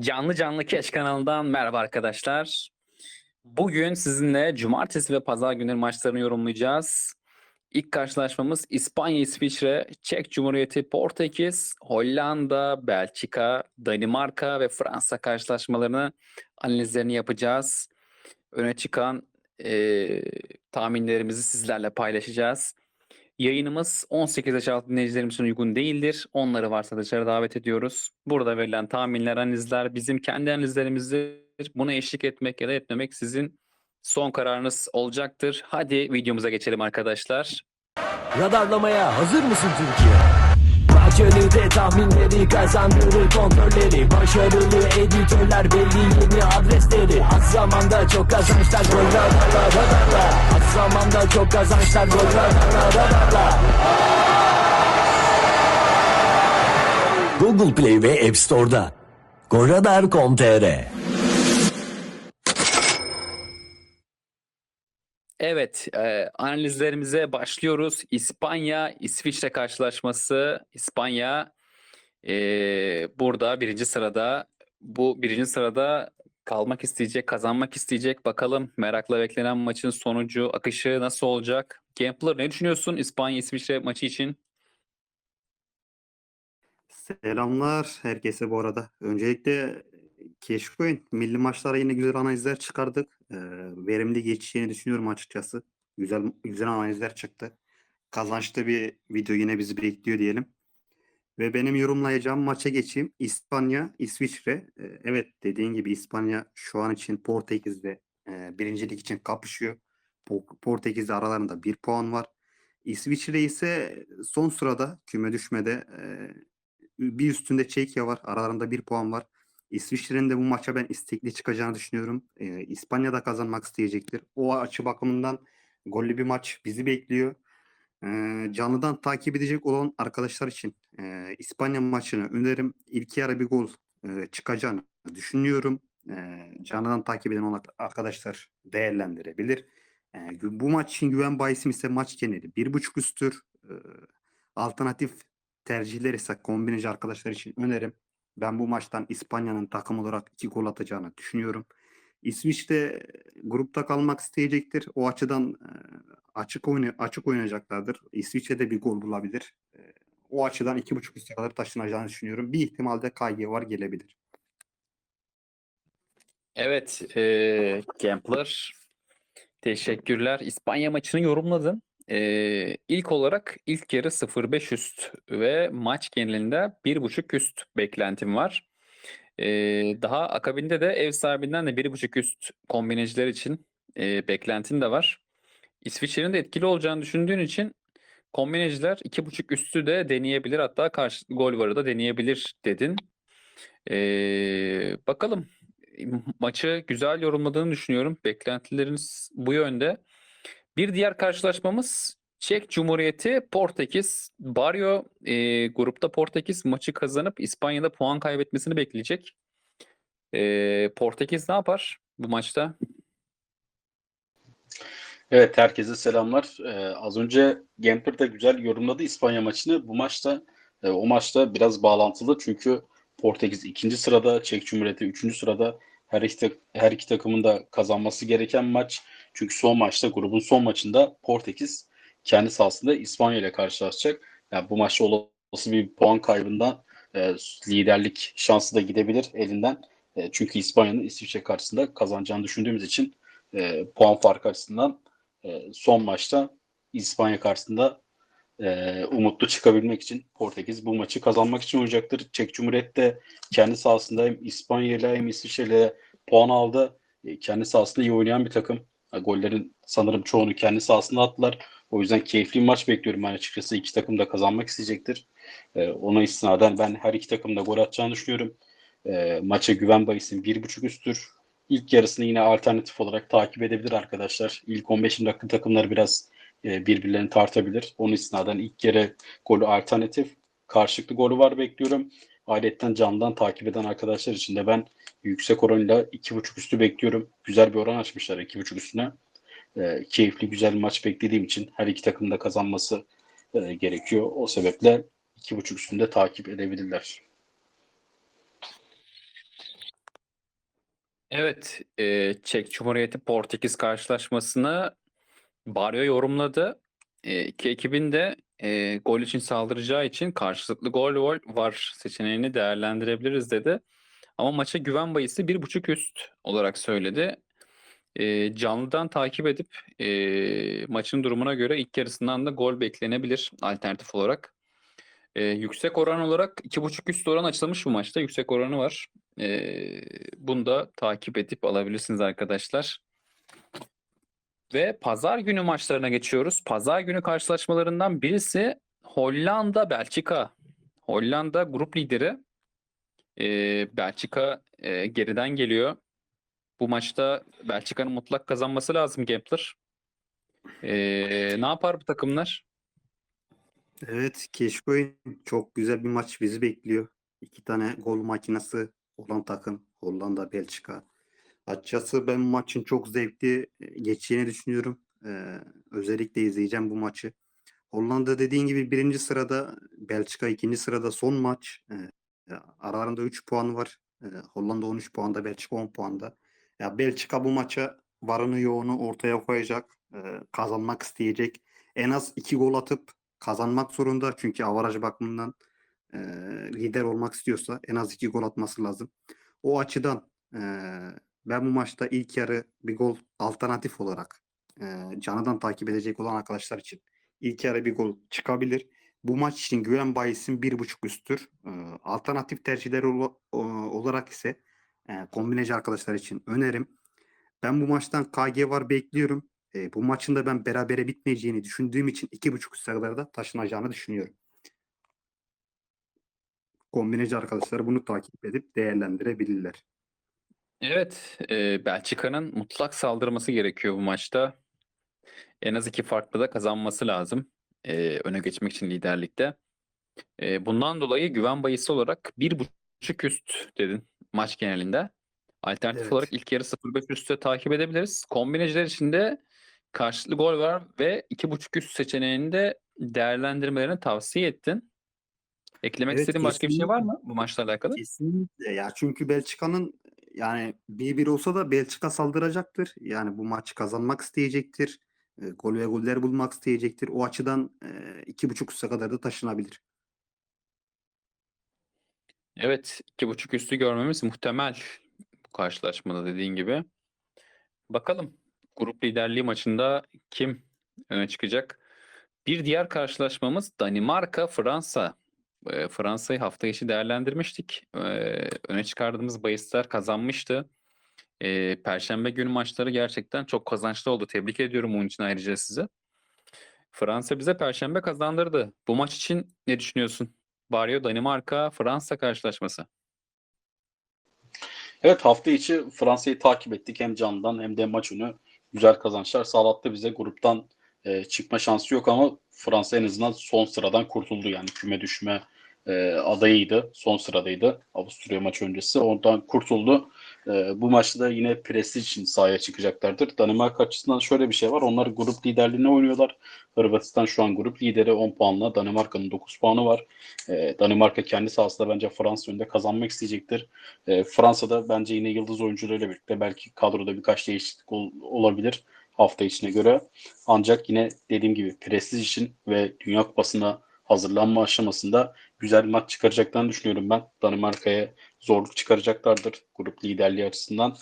Canlı Canlı Keş kanalından merhaba arkadaşlar. Bugün sizinle cumartesi ve pazar günleri maçlarını yorumlayacağız. İlk karşılaşmamız İspanya, İsviçre, Çek Cumhuriyeti, Portekiz, Hollanda, Belçika, Danimarka ve Fransa karşılaşmalarını analizlerini yapacağız. Öne çıkan eee, tahminlerimizi sizlerle paylaşacağız. Yayınımız 18 yaş altı dinleyicilerimiz için uygun değildir. Onları varsa dışarı davet ediyoruz. Burada verilen tahminler, analizler bizim kendi analizlerimizdir. Buna eşlik etmek ya da etmemek sizin son kararınız olacaktır. Hadi videomuza geçelim arkadaşlar. Radarlamaya hazır mısın Türkiye? Rakyonide tahminleri kazandırır kontrolleri. Başarılı editörler belli yeni adresleri. Az zamanda çok kazançlar. Gol radarla radarla Az zamanda çok kazançlar. Gol radarla radarla Google Play ve App Store'da. Goradar.com.tr Evet, e, analizlerimize başlıyoruz. İspanya, İsviçre karşılaşması. İspanya e, burada birinci sırada. Bu birinci sırada kalmak isteyecek, kazanmak isteyecek. Bakalım merakla beklenen maçın sonucu, akışı nasıl olacak? Gambler ne düşünüyorsun İspanya, İsviçre maçı için? Selamlar herkese bu arada. Öncelikle Keşkoyun milli maçlara yine güzel analizler çıkardık. Ee, verimli geçeceğini düşünüyorum açıkçası. Güzel güzel analizler çıktı. Kazançlı bir video yine bizi bekliyor diyelim. Ve benim yorumlayacağım maça geçeyim. İspanya, İsviçre. Ee, evet dediğin gibi İspanya şu an için Portekiz'de e, birincilik için kapışıyor. Po- Portekiz'de aralarında bir puan var. İsviçre ise son sırada küme düşmede e, bir üstünde Çekya var. Aralarında bir puan var. İsviçre'nin de bu maça ben istekli çıkacağını düşünüyorum. Ee, İspanya da kazanmak isteyecektir. O açı bakımından gollü bir maç bizi bekliyor. Ee, canlıdan takip edecek olan arkadaşlar için e, İspanya maçını öneririm. İlk yarı bir gol e, çıkacağını düşünüyorum. E, canlıdan takip eden olan arkadaşlar değerlendirebilir. E, bu maç için güven bahisim ise maç geneli. Bir buçuk üsttür. E, alternatif tercihler ise kombineci arkadaşlar için önerim. Ben bu maçtan İspanya'nın takım olarak iki gol atacağını düşünüyorum. İsviçre e, grupta kalmak isteyecektir. O açıdan e, açık oyna açık oynayacaklardır. İsviçre'de bir gol bulabilir. E, O açıdan iki buçuk üste kadar taşınacağını düşünüyorum. Bir ihtimalde KG var gelebilir. Evet, e, Gambler. Teşekkürler. İspanya maçını yorumladın. E, ilk olarak ilk yarı 0.5 üst ve maç genelinde 1.5 üst beklentim var. E, daha akabinde de ev sahibinden de 1.5 üst kombineciler için e, beklentin de var. İsviçre'nin de etkili olacağını düşündüğün için kombineciler 2.5 üstü de deneyebilir. Hatta karşı gol varı da deneyebilir dedin. E, bakalım maçı güzel yorumladığını düşünüyorum. Beklentileriniz bu yönde. Bir diğer karşılaşmamız Çek Cumhuriyeti Portekiz. Barrio e, grupta Portekiz maçı kazanıp İspanya'da puan kaybetmesini bekleyecek. E, Portekiz ne yapar bu maçta? Evet herkese selamlar. Ee, az önce Gamper de güzel yorumladı İspanya maçını. Bu maçta e, o maçta biraz bağlantılı çünkü Portekiz ikinci sırada, Çek Cumhuriyeti üçüncü sırada. Her iki, her iki takımın da kazanması gereken maç. Çünkü son maçta grubun son maçında Portekiz kendi sahasında İspanya ile karşılaşacak. Yani bu maçta olası bir puan kaybından e, liderlik şansı da gidebilir elinden. E, çünkü İspanya'nın İsviçre karşısında kazanacağını düşündüğümüz için e, puan farkı açısından e, son maçta İspanya karşısında e, umutlu çıkabilmek için Portekiz bu maçı kazanmak için oynayacaktır. Çek Cumhuriyet de kendi sahasında hem İspanya ile hem İsviçre ile puan aldı. E, kendi sahasında iyi oynayan bir takım. E, gollerin sanırım çoğunu kendi sahasında attılar. O yüzden keyifli bir maç bekliyorum ben açıkçası. İki takım da kazanmak isteyecektir. E, ona istinaden ben her iki takım da gol atacağını düşünüyorum. E, maça güven bahisim 1.5 üsttür. İlk yarısını yine alternatif olarak takip edebilir arkadaşlar. İlk 15 dakika takımlar biraz e, birbirlerini tartabilir. Onun istinaden ilk yarı golü alternatif. Karşılıklı golü var bekliyorum. Ayrıca candan takip eden arkadaşlar için de ben yüksek oranıyla 2.5 üstü bekliyorum. Güzel bir oran açmışlar 2.5 üstüne. E, keyifli güzel maç beklediğim için her iki takım da kazanması e, gerekiyor. O sebeple 2.5 üstünde takip edebilirler. Evet, e, Çek Cumhuriyeti Portekiz karşılaşmasını Barrio yorumladı. E, iki ekibin de e, gol için saldıracağı için karşılıklı gol var, seçeneğini değerlendirebiliriz dedi. Ama maça güven bayısı 1.5 üst olarak söyledi. E, canlıdan takip edip e, maçın durumuna göre ilk yarısından da gol beklenebilir alternatif olarak. E, yüksek oran olarak 2.5 üst oran açılmış bu maçta. Yüksek oranı var. Ee, bunu da takip edip alabilirsiniz arkadaşlar. Ve pazar günü maçlarına geçiyoruz. Pazar günü karşılaşmalarından birisi Hollanda Belçika. Hollanda grup lideri. Ee, Belçika e, geriden geliyor. Bu maçta Belçika'nın mutlak kazanması lazım Gambler. Ee, ne yapar bu takımlar? Evet, Keşkoy'un çok güzel bir maç bizi bekliyor. İki tane gol makinesi olan takım Hollanda, Belçika. Açıkçası ben maçın çok zevkli e, geçeceğini düşünüyorum. Ee, özellikle izleyeceğim bu maçı. Hollanda dediğin gibi birinci sırada, Belçika ikinci sırada son maç. Ee, aralarında 3 puan var. Ee, Hollanda 13 puanda, Belçika 10 puanda. Ya Belçika bu maça varını yoğunu ortaya koyacak. Ee, kazanmak isteyecek. En az 2 gol atıp kazanmak zorunda. Çünkü avaraj bakımından e, lider olmak istiyorsa en az 2 gol atması lazım. O açıdan e, ben bu maçta ilk yarı bir gol alternatif olarak e, canıdan takip edecek olan arkadaşlar için ilk yarı bir gol çıkabilir. Bu maç için güven bayisin bir buçuk üsttür. E, alternatif tercihleri ola- o- olarak ise e, kombineci arkadaşlar için önerim. Ben bu maçtan KG var bekliyorum. E, bu maçın da ben berabere bitmeyeceğini düşündüğüm için iki buçuk üst sıralarda taşınacağını düşünüyorum. Kombineci arkadaşlar bunu takip edip değerlendirebilirler. Evet, e, Belçika'nın mutlak saldırması gerekiyor bu maçta. En az iki farklı da kazanması lazım. e, öne geçmek için liderlikte. E, bundan dolayı güven bayısı olarak bir buçuk üst dedin maç genelinde. Alternatif Evet. olarak ilk yarı 0.5 üstte takip edebiliriz. Kombineciler için de karşılıklı gol var ve iki buçuk üst seçeneğini de değerlendirmelerini tavsiye ettin. Eklemek Evet, istediğin başka bir şey var kesinlikle. mı bu maçla alakalı? Kesinlikle ya çünkü Belçika'nın yani 1-1 olsa da Belçika saldıracaktır. Yani bu maçı kazanmak isteyecektir. E, gol ve goller bulmak isteyecektir. O açıdan e, iki buçuk üste kadar da taşınabilir. Evet, iki buçuk üstü görmemiz muhtemel bu karşılaşmada dediğin gibi. Bakalım grup liderliği maçında kim öne çıkacak? Bir diğer karşılaşmamız Danimarka-Fransa. Fransa'yı hafta içi değerlendirmiştik. Ee, öne çıkardığımız bahisler kazanmıştı. Perşembe günü maçları gerçekten çok kazançlı oldu. Tebrik ediyorum bunun için ayrıca sizi. Fransa bize Perşembe kazandırdı. Bu maç için ne düşünüyorsun? Barrio Danimarka Fransa karşılaşması. Evet hafta içi Fransa'yı takip ettik hem candan hem de maç önü güzel kazançlar sağlattı bize. Gruptan e, çıkma şansı yok ama Fransa en azından son sıradan kurtuldu. Yani küme düşme e, adayıydı. Son sıradaydı Avusturya maçı öncesi. Ondan kurtuldu. E, bu maçta yine prestij için sahaya çıkacaklardır. Danimarka açısından şöyle bir şey var. Onlar grup liderliğine oynuyorlar. Hırvatistan şu an grup lideri 10 puanla. Danimarka'nın 9 puanı var. E, Danimarka kendi sahasında bence Fransa önünde kazanmak isteyecektir. E, Fransa'da bence yine yıldız oyuncularıyla birlikte belki kadroda birkaç değişiklik ol- olabilir hafta içine göre. Ancak yine dediğim gibi prestij için ve Dünya Kupası'na hazırlanma aşamasında güzel maç çıkaracaklarını düşünüyorum ben. Danimarka'ya zorluk çıkaracaklardır grup liderliği açısından.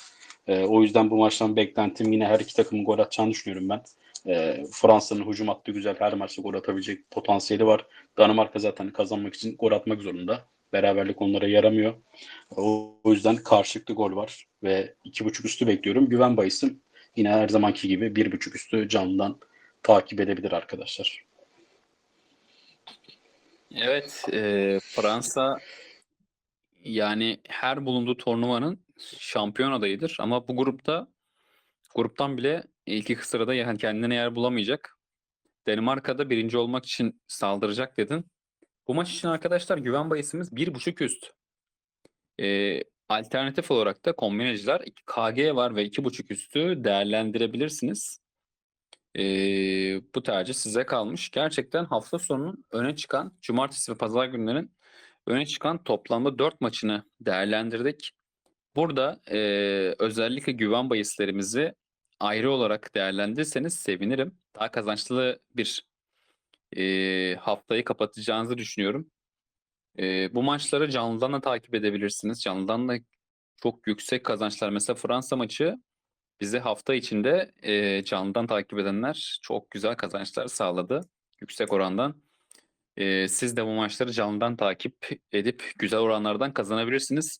E, o yüzden bu maçtan beklentim yine her iki takımın gol atacağını düşünüyorum ben. E, Fransa'nın hücum hattı güzel. Her maçta gol atabilecek potansiyeli var. Danimarka zaten kazanmak için gol atmak zorunda. Beraberlik onlara yaramıyor. O, o yüzden karşılıklı gol var ve iki buçuk üstü bekliyorum. Güven bahisim yine her zamanki gibi bir buçuk üstü candan takip edebilir arkadaşlar. Evet, e, Fransa yani her bulunduğu turnuvanın şampiyon adayıdır. Ama bu grupta gruptan bile ilk iki sırada yani kendine yer bulamayacak. Danimarka'da birinci olmak için saldıracak dedin. Bu maç için arkadaşlar güven bahisimiz bir buçuk üst. E, alternatif olarak da kombineciler KG var ve iki buçuk üstü değerlendirebilirsiniz. E, bu tercih size kalmış. Gerçekten hafta sonunun öne çıkan cumartesi ve pazar günlerinin öne çıkan toplamda 4 maçını değerlendirdik. Burada eee, özellikle güven bahislerimizi ayrı olarak değerlendirirseniz sevinirim. Daha kazançlı bir eee, haftayı kapatacağınızı düşünüyorum. Eee, bu maçları canlıdan da takip edebilirsiniz. Canlıdan da çok yüksek kazançlar. Mesela Fransa maçı bize hafta içinde eee, canlıdan takip edenler çok güzel kazançlar sağladı. Yüksek orandan. Eee, siz de bu maçları canlıdan takip edip güzel oranlardan kazanabilirsiniz.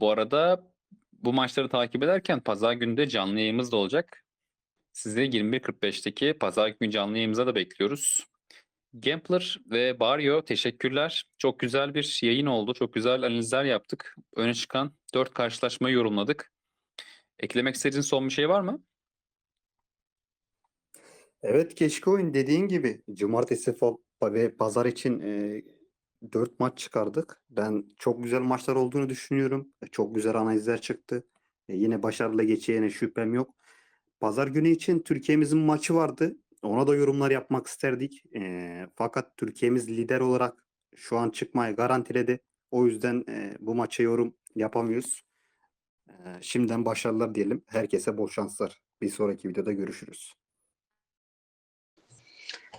Bu arada bu maçları takip ederken pazar günü de canlı yayımız da olacak. Sizi 21.45'teki pazar günü canlı yayımıza da bekliyoruz. Gambler ve Barrio teşekkürler. Çok güzel bir yayın oldu. Çok güzel analizler yaptık. Öne çıkan 4 karşılaşmayı yorumladık. Eklemek istediğin son bir şey var mı? Evet keşke oyun dediğin gibi cumartesi ve pazar için e, 4 maç çıkardık. Ben çok güzel maçlar olduğunu düşünüyorum. E, Çok güzel analizler çıktı. E, yine başarılı geçeceğine şüphem yok. Pazar günü için Türkiye'mizin maçı vardı. Ona da yorumlar yapmak isterdik. E, fakat Türkiye'miz lider olarak şu an çıkmayı garantiledi. O yüzden e, bu maça yorum yapamıyoruz. Şimdiden başarılar diyelim. Herkese bol şanslar. Bir sonraki videoda görüşürüz.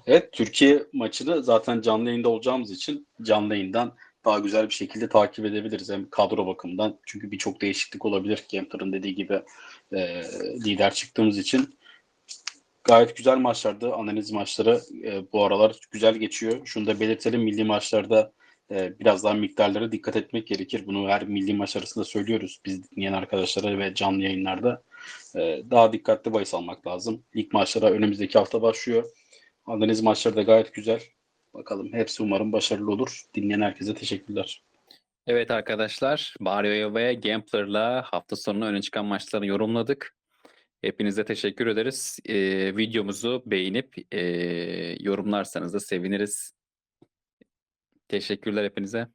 Evet, Türkiye maçını zaten canlı yayında olacağımız için canlı yayından daha güzel bir şekilde takip edebiliriz. Hem kadro bakımından çünkü birçok değişiklik olabilir. Kemper'ın dediği gibi e, lider çıktığımız için gayet güzel maçlardı. Analiz maçları e, bu aralar güzel geçiyor. Şunu da belirtelim milli maçlarda e, biraz daha miktarlara dikkat etmek gerekir. Bunu her milli maç arasında söylüyoruz. Biz dinleyen arkadaşlara ve canlı yayınlarda e, daha dikkatli bahis almak lazım. İlk maçlara önümüzdeki hafta başlıyor. Analiz maçları da gayet güzel. Bakalım hepsi umarım başarılı olur. Dinleyen herkese teşekkürler. Evet arkadaşlar, Barrio ve Gambler'la hafta sonu öne çıkan maçları yorumladık. Hepinize teşekkür ederiz. Ee, videomuzu beğenip ee, yorumlarsanız da seviniriz. Teşekkürler hepinize.